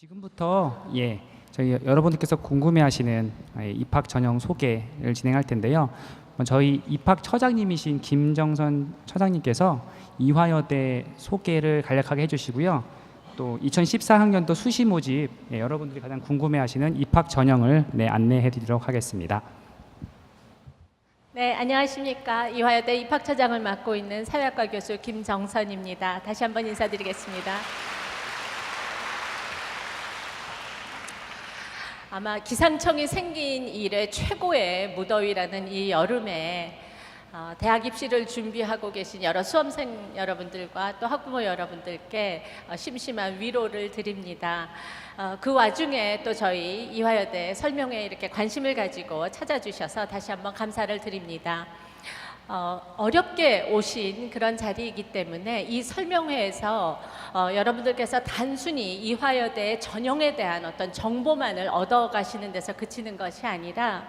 지금부터 예 저희 여러분들께서 궁금해하시는 예, 입학 전형 소개를 진행할 텐데요. 어, 저희 입학 처장님이신 김정선 처장님께서 이화여대 소개를 간략하게 해주시고요. 또 2014학년도 수시 모집 예, 여러분들이 가장 궁금해하시는 입학 전형을 네, 안내해드리도록 하겠습니다. 네, 안녕하십니까. 이화여대 입학처장을 맡고 있는 사회학과 교수 김정선입니다. 다시 한번 인사드리겠습니다. 아마 기상청이 생긴 이래 최고의 무더위라는 이 여름에 어, 대학 입시를 준비하고 계신 여러 수험생 여러분들과 또 학부모 여러분들께 어, 심심한 위로를 드립니다. 어, 그 와중에 또 저희 이화여대 설명회에 이렇게 관심을 가지고 찾아주셔서 다시 한번 감사를 드립니다. 어, 어렵게 오신 그런 자리이기 때문에 이 설명회에서 어, 여러분들께서 단순히 이화여대 전형에 대한 어떤 정보만을 얻어 가시는 데서 그치는 것이 아니라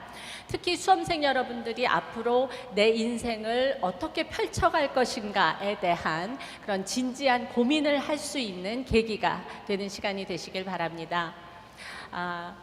특히 수험생 여러분들이 앞으로 내 인생을 어떻게 펼쳐갈 것인가에 대한 그런 진지한 고민을 할 수 있는 계기가 되는 시간이 되시길 바랍니다. 아,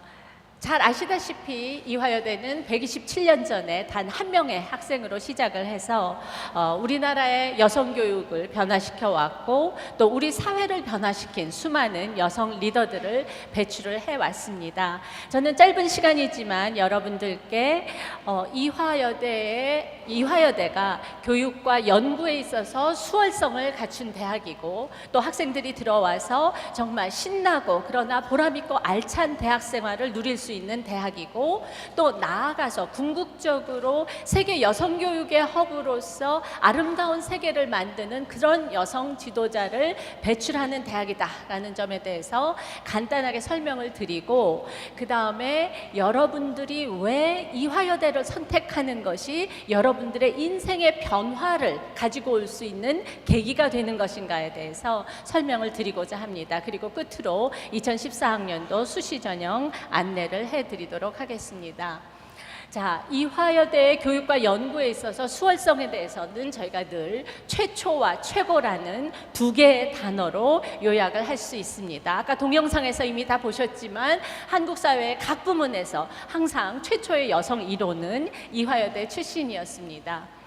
잘 아시다시피 이화여대는 127년 전에 단 한 명의 학생으로 시작을 해서 어, 우리나라의 여성 교육을 변화시켜 왔고 또 우리 사회를 변화시킨 수많은 여성 리더들을 배출을 해 왔습니다. 저는 짧은 시간이지만 여러분들께 어, 이화여대의 이화여대가 교육과 연구에 있어서 수월성을 갖춘 대학이고 또 학생들이 들어와서 정말 신나고 그러나 보람있고 알찬 대학 생활을 누릴 수 있는 대학이고 또 나아가서 궁극적으로 세계 여성 교육의 허브로서 아름다운 세계를 만드는 그런 여성 지도자를 배출하는 대학이다라는 점에 대해서 간단하게 설명을 드리고 그 다음에 여러분들이 왜 이화여대를 선택하는 것이 여러분들의 인생의 변화를 가지고 올 수 있는 계기가 되는 것인가에 대해서 설명을 드리고자 합니다. 그리고 끝으로 2014학년도 수시 전형 안내를 해드리도록 하겠습니다. 자, 이화여대의 교육과 연구에 있어서 수월성에 대해서는 저희가 늘 최초와 최고라는 두 개의 단어로 요약을 할 수 있습니다. 아까 동영상에서 이미 다 보셨지만 한국 사회의 각 부문에서 항상 최초의 여성 1호는 이화여대 출신이었습니다.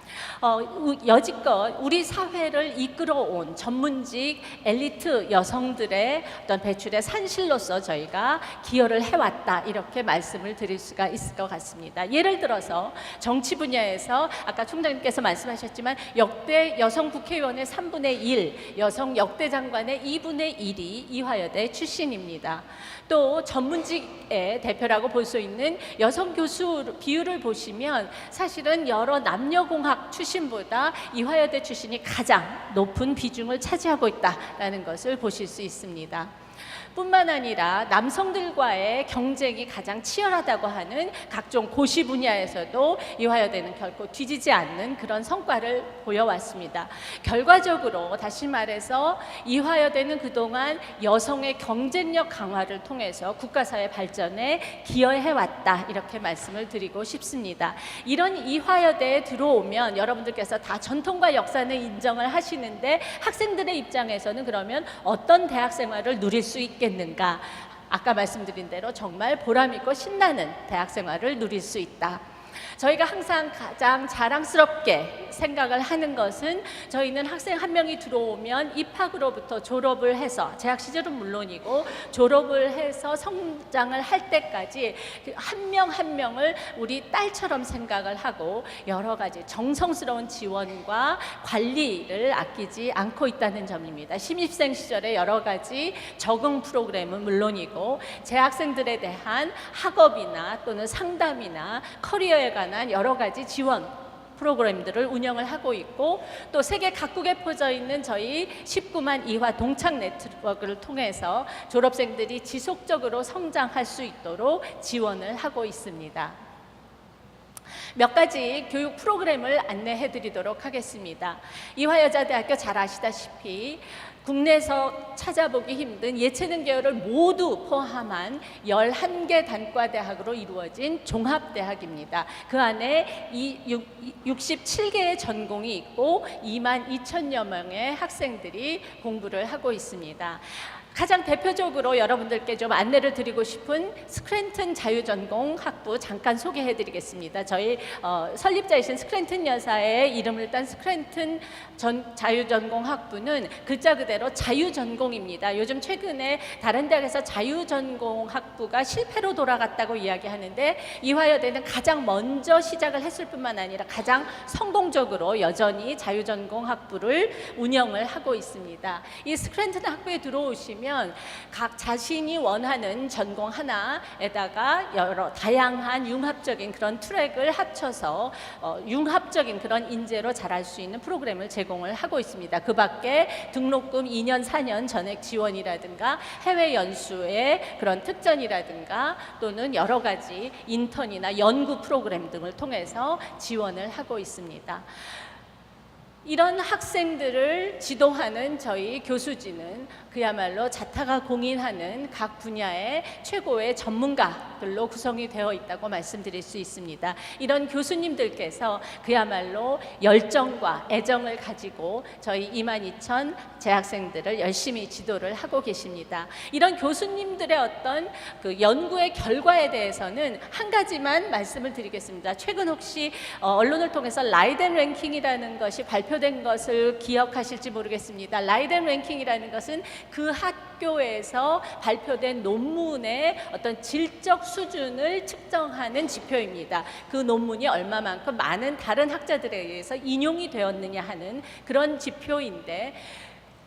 어, 우- 여지껏 우리 사회를 이끌어온 전문직 엘리트 여성들의 어떤 배출의 산실로서 저희가 기여를 해왔다 이렇게 말씀을 드릴 수가 있을 것 같습니다. 예를 들어서 정치 분야에서 아까 총장님께서 말씀하셨지만 역대 여성 국회의원의 3분의 1, 여성 역대 장관의 2분의 1이 이화여대 출신입니다. 또 전문직의 대표라고 볼 수 있는 여성 교수 비율을 보시면 사실은 여러 남녀공학 출신보다 이화여대 출신이 가장 높은 비중을 차지하고 있다라는 것을 보실 수 있습니다. 뿐만 아니라 남성들과의 경쟁이 가장 치열하다고 하는 각종 고시 분야에서도 이화여대는 결코 뒤지지 않는 그런 성과를 보여왔습니다. 결과적으로 다시 말해서 이화여대는 그동안 여성의 경쟁력 강화를 통해서 국가사회 발전에 기여해왔다 이렇게 말씀을 드리고 싶습니다. 이런 이화여대에 들어오면 여러분들께서 다 전통과 역사는 인정을 하시는데 학생들의 입장에서는 그러면 어떤 대학 생활을 누릴 수 있겠는가? 아까 말씀드린 대로 정말 보람있고 신나는 대학 생활을 누릴 수 있다. 저희가 항상 가장 자랑스럽게 생각을 하는 것은 저희는 학생 한 명이 들어오면 입학으로부터 졸업을 해서 재학 시절은 물론이고 졸업을 해서 성장을 할 때까지 그한명한 명을 우리 딸처럼 생각을 하고 여러 가지 정성스러운 지원과 관리를 아끼지 않고 있다는 점입니다. 신입생 시절에 여러 가지 적응 프로그램은 물론이고 재학생들에 대한 학업이나 또는 상담이나 커리어에 관한 여러 가지 지원 프로그램들을 운영을 하고 있고 또 세계 각국에 퍼져 있는 저희 19만 이화 동창 네트워크를 통해서 졸업생들이 지속적으로 성장할 수 있도록 지원을 하고 있습니다. 몇 가지 교육 프로그램을 안내해 드리도록 하겠습니다. 이화여자대학교 잘 아시다시피 국내에서 찾아보기 힘든 예체능 계열을 모두 포함한 11개 단과대학으로 이루어진 종합대학입니다. 그 안에 이 67개의 전공이 있고 2만 2천여 명의 학생들이 공부를 하고 있습니다. 가장 대표적으로 여러분들께 좀 안내를 드리고 싶은 스크랜튼 자유전공 학부 잠깐 소개해 드리겠습니다. 저희 어, 설립자이신 스크랜튼 여사의 이름을 딴 스크랜튼 전, 자유전공 학부는 글자 그대로 자유전공입니다. 요즘 최근에 다른 대학에서 자유전공 학부가 실패로 돌아갔다고 이야기하는데 이화여대는 가장 먼저 시작을 했을 뿐만 아니라 가장 성공적으로 여전히 자유전공 학부를 운영을 하고 있습니다. 이 스크랜튼 학부에 들어오시면 각 자신이 원하는 전공 하나에다가 여러 다양한 융합적인 그런 트랙을 합쳐서 어, 융합적인 그런 인재로 자랄 수 있는 프로그램을 제공을 하고 있습니다. 그 밖에 등록금 2년, 4년 전액 지원이라든가 해외 연수의 그런 특전이라든가 또는 여러 가지 인턴이나 연구 프로그램 등을 통해서 지원을 하고 있습니다. 이런 학생들을 지도하는 저희 교수진은 그야말로 자타가 공인하는 각 분야의 최고의 전문가 들로 구성이 되어 있다고 말씀드릴 수 있습니다. 이런 교수님들께서 그야말로 열정과 애정을 가지고 저희 22,000 재학생들을 열심히 지도를 하고 계십니다. 이런 교수님들의 어떤 그 연구의 결과에 대해서는 한 가지만 말씀을 드리겠습니다. 최근 혹시 어, 언론을 통해서 라이덴 랭킹이라는 것이 발표된 것을 기억하실지 모르겠습니다. 라이덴 랭킹이라는 것은 그 학교에서 발표된 논문의 어떤 질적 수준을 측정하는 지표입니다. 그 논문이 얼마만큼 많은 다른 학자들에 의해서 인용이 되었느냐 하는 그런 지표인데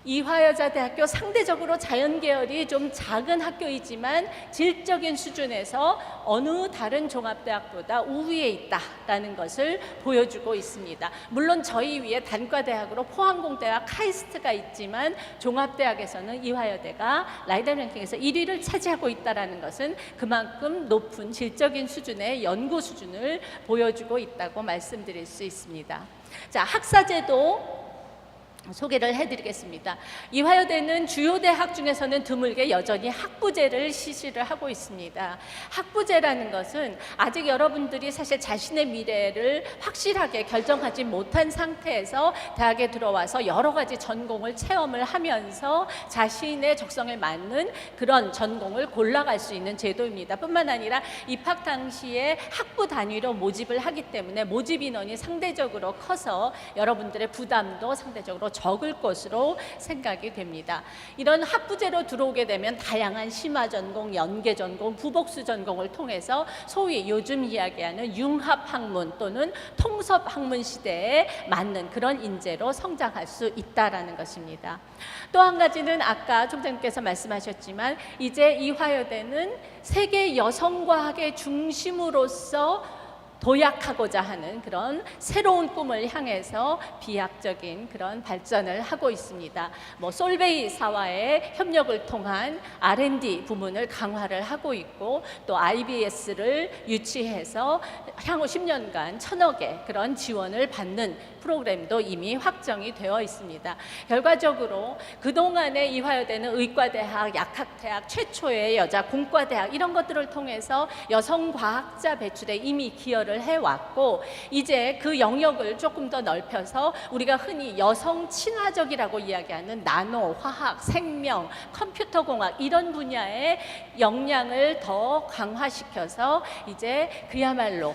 이화여자대학교 상대적으로 자연계열이 좀 작은 학교이지만 질적인 수준에서 어느 다른 종합대학보다 우위에 있다라는 것을 보여주고 있습니다. 물론 저희 위에 단과대학으로 포항공대와 카이스트가 있지만 종합대학에서는 이화여대가 라이덴 랭킹에서 1위를 차지하고 있다라는 것은 그만큼 높은 질적인 수준의 연구 수준을 보여주고 있다고 말씀드릴 수 있습니다. 자, 학사제도 소개를 해드리겠습니다. 이화여대는 주요 대학 중에서는 드물게 여전히 학부제를 실시를 하고 있습니다. 학부제라는 것은 아직 여러분들이 사실 자신의 미래를 확실하게 결정하지 못한 상태에서 대학에 들어와서 여러 가지 전공을 체험을 하면서 자신의 적성에 맞는 그런 전공을 골라갈 수 있는 제도입니다. 뿐만 아니라 입학 당시에 학부 단위로 모집을 하기 때문에 모집 인원이 상대적으로 커서 여러분들의 부담도 상대적으로 적을 것으로 생각이 됩니다. 이런 학부제로 들어오게 되면 다양한 심화 전공, 연계 전공, 부복수 전공을 통해서 소위 요즘 이야기하는 융합 학문 또는 통섭 학문 시대에 맞는 그런 인재로 성장할 수 있다라는 것입니다. 또 한 가지는 아까 총장님께서 말씀하셨지만 이제 이화여대는 세계 여성과학의 중심으로서 도약하고자 하는 그런 새로운 꿈을 향해서 비약적인 그런 발전을 하고 있습니다. 뭐 솔베이 사와의 협력을 통한 R&D 부문을 강화를 하고 있고 또 IBS를 유치해서 향후 10년간 천억의 그런 지원을 받는 프로그램도 이미 확정이 되어 있습니다. 결과적으로 그동안에 이화여대는 의과대학, 약학대학, 최초의 여자 공과대학 이런 것들을 통해서 여성 과학자 배출에 이미 기여를 해왔고 이제 그 영역을 조금 더 넓혀서 우리가 흔히 여성 친화적이라고 이야기하는 나노, 화학, 생명, 컴퓨터 공학 이런 분야의 역량을 더 강화시켜서 이제 그야말로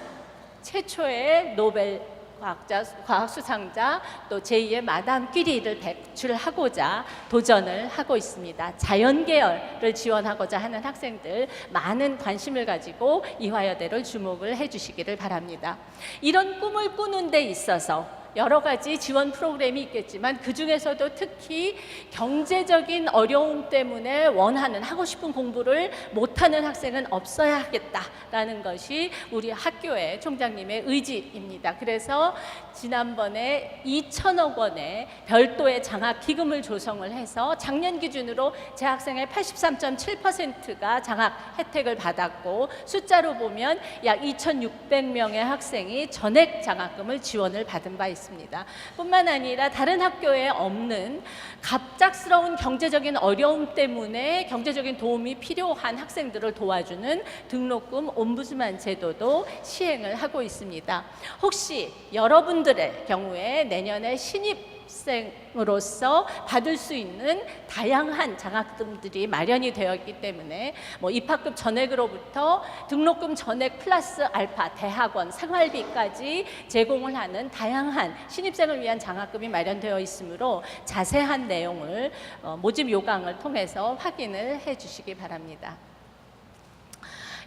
최초의 노벨 과학자, 과학 수상자 또 제2의 마담 끼리를 배출하고자 도전을 하고 있습니다. 자연 계열을 지원하고자 하는 학생들 많은 관심을 가지고 이화여대를 주목을 해주시기를 바랍니다. 이런 꿈을 꾸는 데 있어서 여러 가지 지원 프로그램이 있겠지만 그 중에서도 특히 경제적인 어려움 때문에 원하는 하고 싶은 공부를 못하는 학생은 없어야 하겠다라는 것이 우리 학교의 총장님의 의지입니다. 그래서 지난번에 2천억 원의 별도의 장학 기금을 조성을 해서 작년 기준으로 재학생의 83.7%가 장학 혜택을 받았고 숫자로 보면 약 2,600명의 학생이 전액 장학금을 지원을 받은 바 있습니다. 뿐만 아니라 다른 학교에 없는 갑작스러운 경제적인 어려움 때문에 경제적인 도움이 필요한 학생들을 도와주는 등록금 옴부스만 제도도 시행을 하고 있습니다. 혹시 여러분들의 경우에 내년에 신입 신입생으로서 받을 수 있는 다양한 장학금들이 마련이 되어 있기 때문에 뭐 입학금 전액으로부터 등록금 전액 플러스 알파 대학원 생활비까지 제공을 하는 다양한 신입생을 위한 장학금이 마련되어 있으므로 자세한 내용을 어, 모집 요강을 통해서 확인을 해 주시기 바랍니다.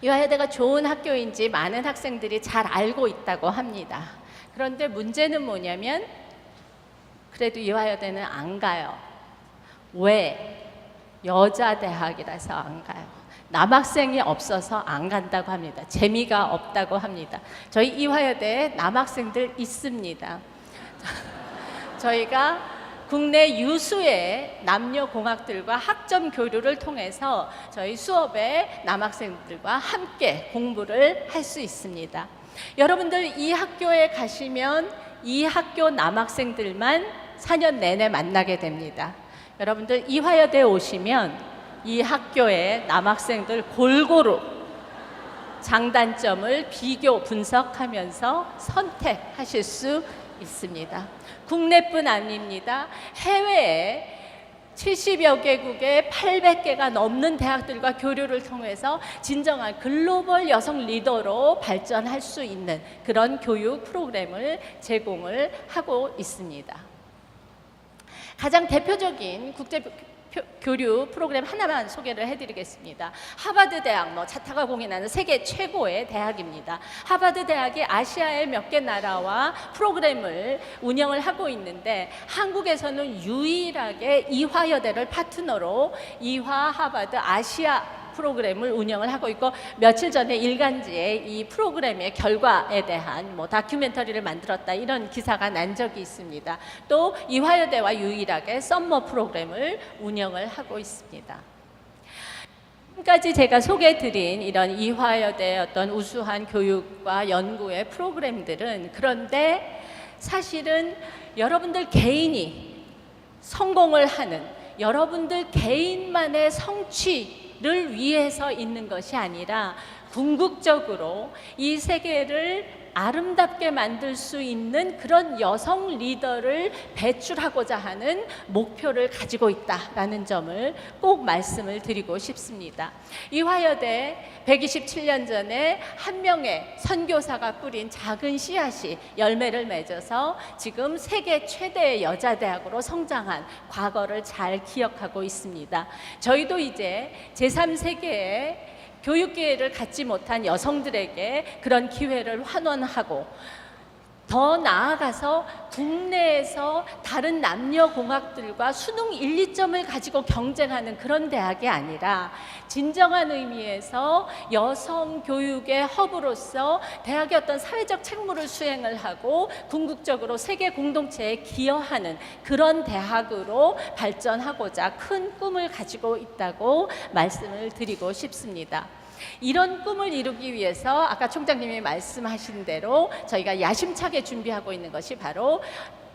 이화여대가 좋은 학교인지 많은 학생들이 잘 알고 있다고 합니다. 그런데 문제는 뭐냐면 그래도 이화여대는 안 가요. 왜? 여자 대학이라서 안 가요. 남학생이 없어서 안 간다고 합니다. 재미가 없다고 합니다. 저희 이화여대에 남학생들 있습니다. 저희가 국내 유수의 남녀 공학들과 학점 교류를 통해서 저희 수업에 남학생들과 함께 공부를 할 수 있습니다. 여러분들 이 학교에 가시면 이 학교 남학생들만 4년 내내 만나게 됩니다. 여러분들 이화여대 오시면 이 학교의 남학생들 골고루 장단점을 비교 분석하면서 선택하실 수 있습니다. 국내뿐 아닙니다. 해외에 70여 개국의 800개가 넘는 대학들과 교류를 통해서 진정한 글로벌 여성 리더로 발전할 수 있는 그런 교육 프로그램을 제공을 하고 있습니다. 가장 대표적인 국제 표- 교류 프로그램 하나만 소개를 해드리겠습니다. 하버드 대학, 뭐 자타가 공인하는 세계 최고의 대학입니다. 하버드 대학이 아시아의 몇 개 나라와 프로그램을 운영을 하고 있는데 한국에서는 유일하게 이화여대를 파트너로 이화 하버드 아시아 프로그램을 운영을 하고 있고 며칠 전에 일간지에 이 프로그램의 결과에 대한 뭐 다큐멘터리를 만들었다 이런 기사가 난 적이 있습니다. 또 이화여대와 유일하게 썸머 프로그램을 운영을 하고 있습니다. 지금까지 제가 소개해드린 이런 이화여대의 어떤 우수한 교육과 연구의 프로그램들은 그런데 사실은 여러분들 개인이 성공을 하는 여러분들 개인만의 성취 를 위해서 있는 것이 아니라 궁극적으로 이 세계를 아름답게 만들 수 있는 그런 여성 리더를 배출하고자 하는 목표를 가지고 있다라는 점을 꼭 말씀을 드리고 싶습니다. 이 화여대 127년 전에 한 명의 선교사가 뿌린 작은 씨앗이 열매를 맺어서 지금 세계 최대의 여자 대학으로 성장한 과거를 잘 기억하고 있습니다. 저희도 이제 제3세계의 교육 기회를 갖지 못한 여성들에게 그런 기회를 환원하고 더 나아가서 국내에서 다른 남녀 공학들과 수능 1, 2점을 가지고 경쟁하는 그런 대학이 아니라 진정한 의미에서 여성 교육의 허브로서 대학의 어떤 사회적 책무를 수행을 하고 궁극적으로 세계 공동체에 기여하는 그런 대학으로 발전하고자 큰 꿈을 가지고 있다고 말씀을 드리고 싶습니다. 이런 꿈을 이루기 위해서 아까 총장님이 말씀하신 대로 저희가 야심차게 준비하고 있는 것이 바로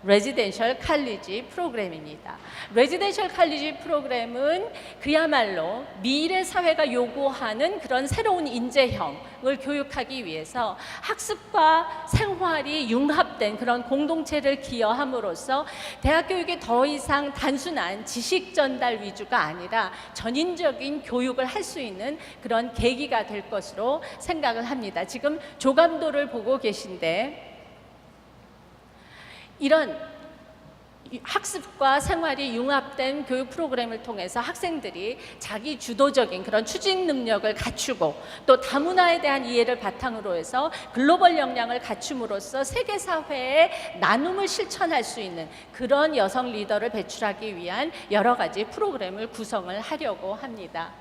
레지덴셜 칼리지 프로그램입니다. 레지덴셜 칼리지 프로그램은 그야말로 미래 사회가 요구하는 그런 새로운 인재형을 교육하기 위해서 학습과 생활이 융합된 그런 공동체를 기여함으로써 대학 교육이 더 이상 단순한 지식 전달 위주가 아니라 전인적인 교육을 할 수 있는 그런 계기가 될 것으로 생각을 합니다. 지금 조감도를 보고 계신데 이런 학습과 생활이 융합된 교육 프로그램을 통해서 학생들이 자기 주도적인 그런 추진 능력을 갖추고 또 다문화에 대한 이해를 바탕으로 해서 글로벌 역량을 갖춤으로써 세계 사회의 나눔을 실천할 수 있는 그런 여성 리더를 배출하기 위한 여러 가지 프로그램을 구성을 하려고 합니다.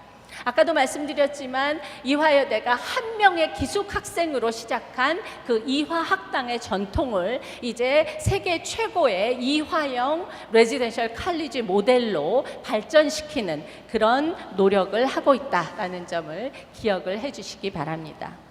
아까도 말씀드렸지만 이화여대가 한 명의 기숙 학생으로 시작한 그 이화 학당의 전통을 이제 세계 최고의 이화형 레지덴셜 칼리지 모델로 발전시키는 그런 노력을 하고 있다라는 점을 기억을 해 주시기 바랍니다.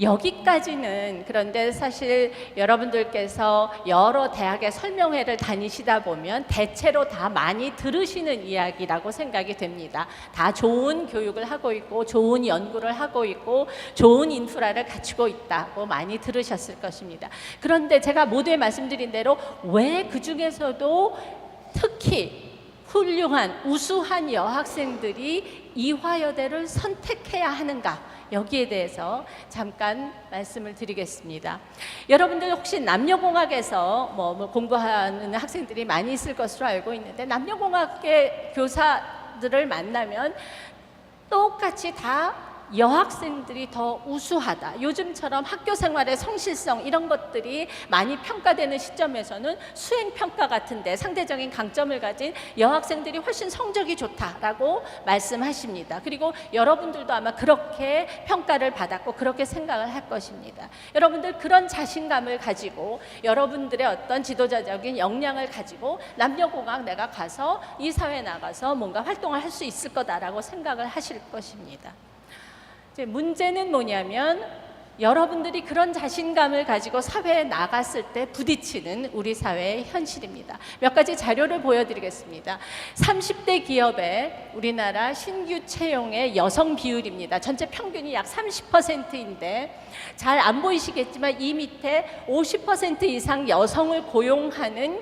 여기까지는 그런데 사실 여러분들께서 여러 대학의 설명회를 다니시다 보면 대체로 다 많이 들으시는 이야기라고 생각이 됩니다. 다 좋은 교육을 하고 있고 좋은 연구를 하고 있고 좋은 인프라를 갖추고 있다고 많이 들으셨을 것입니다. 그런데 제가 모두에 말씀드린 대로 왜 그 중에서도 특히 훌륭한 우수한 여학생들이 이화여대를 선택해야 하는가 여기에 대해서 잠깐 말씀을 드리겠습니다. 여러분들 혹시 남녀공학에서 뭐, 뭐 공부하는 학생들이 많이 있을 것으로 알고 있는데 남녀공학의 교사들을 만나면 똑같이 다 여학생들이 더 우수하다. 요즘처럼 학교 생활의 성실성 이런 것들이 많이 평가되는 시점에서는 수행 평가 같은데 상대적인 강점을 가진 여학생들이 훨씬 성적이 좋다라고 말씀하십니다. 그리고 여러분들도 아마 그렇게 평가를 받았고 그렇게 생각을 할 것입니다. 여러분들 그런 자신감을 가지고 여러분들의 어떤 지도자적인 역량을 가지고 남녀공학 내가 가서 이 사회에 나가서 뭔가 활동을 할 수 있을 거다라고 생각을 하실 것입니다. 이제 문제는 뭐냐면 여러분들이 그런 자신감을 가지고 사회에 나갔을 때 부딪히는 우리 사회의 현실입니다. 몇 가지 자료를 보여드리겠습니다. 30대 기업의 우리나라 신규 채용의 여성 비율입니다. 전체 평균이 약 30%인데 잘 안 보이시겠지만 이 밑에 50% 이상 여성을 고용하는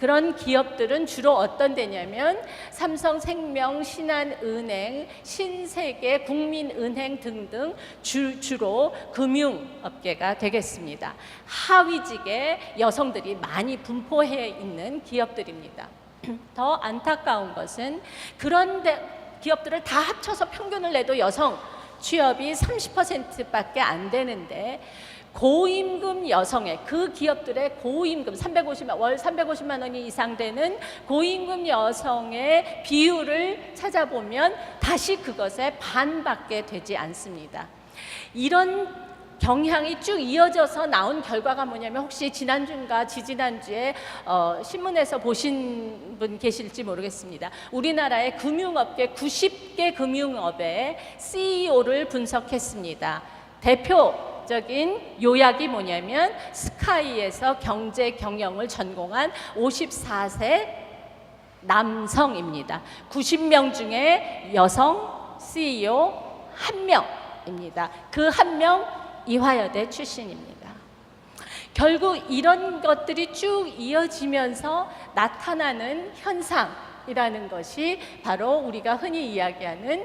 그런 기업들은 주로 어떤 데냐면 삼성생명, 신한은행, 신세계, 국민은행 등등 주, 주로 금융업계가 되겠습니다. 하위직의 여성들이 많이 분포해 있는 기업들입니다. 더 안타까운 것은 그런 데, 기업들을 다 합쳐서 평균을 내도 여성 취업이 30%밖에 안 되는데 고임금 여성의 그 기업들의 고임금 350만 월 350만 원이 이상 되는 고임금 여성의 비율을 찾아보면 다시 그것의 반밖에 되지 않습니다. 이런 경향이 쭉 이어져서 나온 결과가 뭐냐면 혹시 지난주인가 지지난주에 어, 신문에서 보신 분 계실지 모르겠습니다. 우리나라의 금융업계 90개 금융업의 CEO를 분석했습니다. 대표 적인 요약이 뭐냐면 스카이에서 경제 경영을 전공한 54세 남성입니다. 90명 중에 여성 CEO 한 명입니다. 그 한 명 이화여대 출신입니다. 결국 이런 것들이 쭉 이어지면서 나타나는 현상이라는 것이 바로 우리가 흔히 이야기하는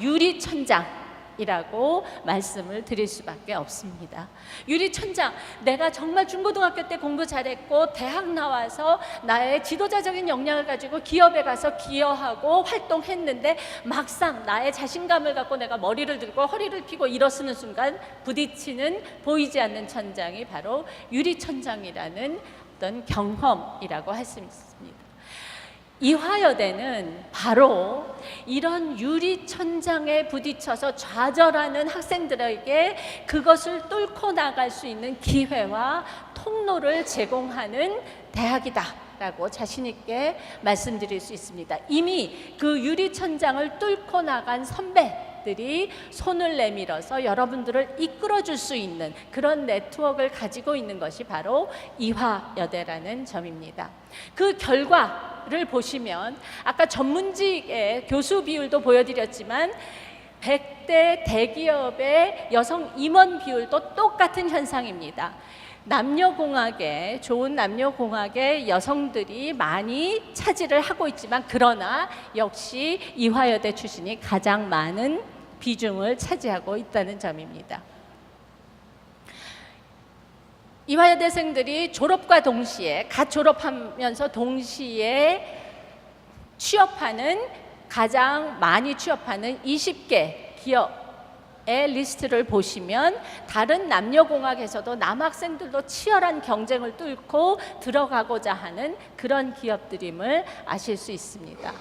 유리천장 이라고 말씀을 드릴 수밖에 없습니다. 유리천장, 내가 정말 중고등학교 때 공부 잘했고 대학 나와서 나의 지도자적인 역량을 가지고 기업에 가서 기여하고 활동했는데 막상 나의 자신감을 갖고 내가 머리를 들고 허리를 펴고 일어서는 순간 부딪히는 보이지 않는 천장이 바로 유리천장이라는 어떤 경험이라고 할 수 있습니다. 이화여대는 바로 이런 유리 천장에 부딪혀서 좌절하는 학생들에게 그것을 뚫고 나갈 수 있는 기회와 통로를 제공하는 대학이다. 라고 자신 있게 말씀드릴 수 있습니다. 이미 그 유리천장을 뚫고 나간 선배 들이 손을 내밀어서 여러분들을 이끌어 줄 수 있는 그런 네트워크를 가지고 있는 것이 바로 이화여대라는 점입니다. 그 결과를 보시면 아까 전문직의 교수 비율도 보여드렸지만 100대 대기업의 여성 임원 비율도 똑같은 현상입니다. 남녀공학에 좋은 남녀공학의 여성들이 많이 차지를 하고 있지만 그러나 역시 이화여대 출신이 가장 많은 비중을 차지하고 있다는 점입니다. 이화여대생들이 졸업과 동시에 갓 졸업하면서 동시에 취업하는 가장 많이 취업하는 20개 기업 의 리스트를 보시면 다른 남녀공학에서도 남학생들도 치열한 경쟁을 뚫고 들어가고자 하는 그런 기업들임을 아실 수 있습니다.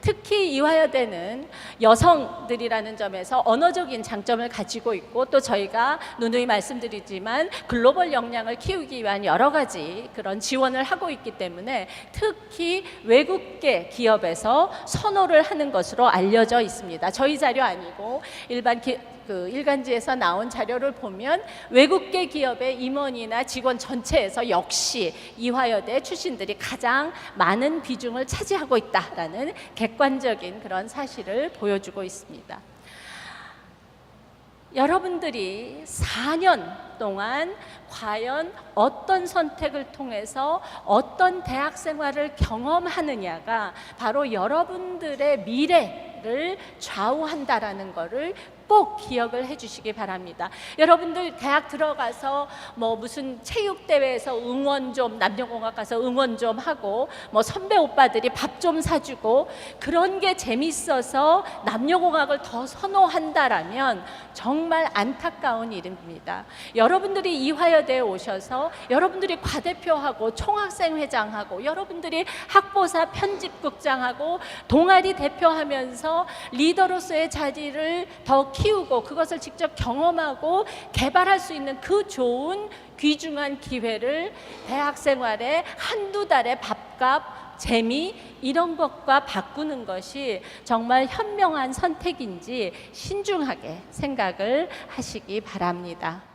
특히 이화여대는 여성들이라는 점에서 언어적인 장점을 가지고 있고 또 저희가 누누이 말씀드리지만 글로벌 역량을 키우기 위한 여러 가지 그런 지원을 하고 있기 때문에 특히 외국계 기업에서 선호를 하는 것으로 알려져 있습니다. 저희 자료 아니고 일반 기, 그 일간지에서 나온 자료를 보면 외국계 기업의 임원이나 직원 전체에서 역시 이화여대 출신들이 가장 많은 비중을 차지하고 있다라는 객관적인 그런 사실을 보여주고 있습니다. 여러분들이 4년 동안 과연 어떤 선택을 통해서 어떤 대학 생활을 경험하느냐가 바로 여러분들의 미래를 좌우한다라는 것을 꼭 기억을 해 주시기 바랍니다. 여러분들 대학 들어가서 뭐 무슨 체육 대회에서 응원 좀 남녀공학 가서 응원 좀 하고 뭐 선배 오빠들이 밥 좀 사주고 그런 게 재밌어서 남녀공학을 더 선호한다라면 정말 안타까운 일입니다. 여러분들이 이화여대에 오셔서 여러분들이 과대표하고 총학생회장하고 여러분들이 학보사 편집국장하고 동아리 대표하면서 리더로서의 자질을 더 키우고 그것을 직접 경험하고 개발할 수 있는 그 좋은 귀중한 기회를 대학 생활에 한두 달의 밥값 재미 이런 것과 바꾸는 것이 정말 현명한 선택인지 신중하게 생각을 하시기 바랍니다.